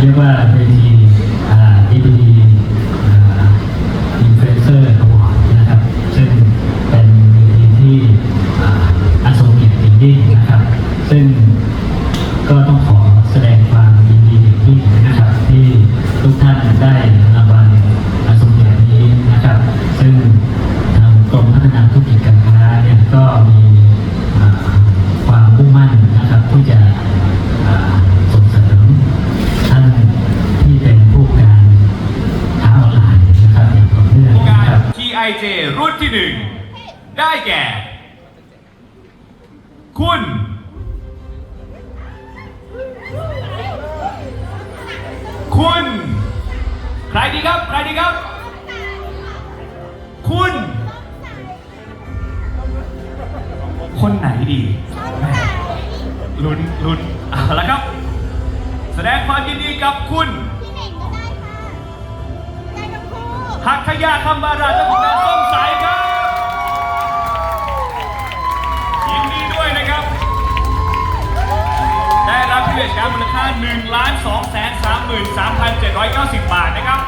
เรียกว่าเวทีดีพีอินฟลูเอนเซอร์ของนะครับ ซึ่งเป็นเวทีที่อาสมเกียรติยิ่งนะครับ ซึ่งก็ต้องขอแสดงความยินดีอย่างยิ่งนะครับ ที่ทุกท่านได้รางวัลอาสมเกียรตินี้นะครับ ซึ่งทางกรมพัฒนาธุรกิจการค้าเนี่ยก็มี IJ รุ่นที่หนึ่งได้แก่ คุณ คุณ ใครดีครับ ใครดีครับ คุณ คนไหนดีแม่ลุ้นลุ้นเอาละครับ แสดงความยินดีกับคุณ หักขยาคำบาราเจ้าของร้านส้มสายครับยินดีด้วยนะครับ ได้รับพิเศษการมูลค่า1 2 3 3 7 9 0 บาทนะครับ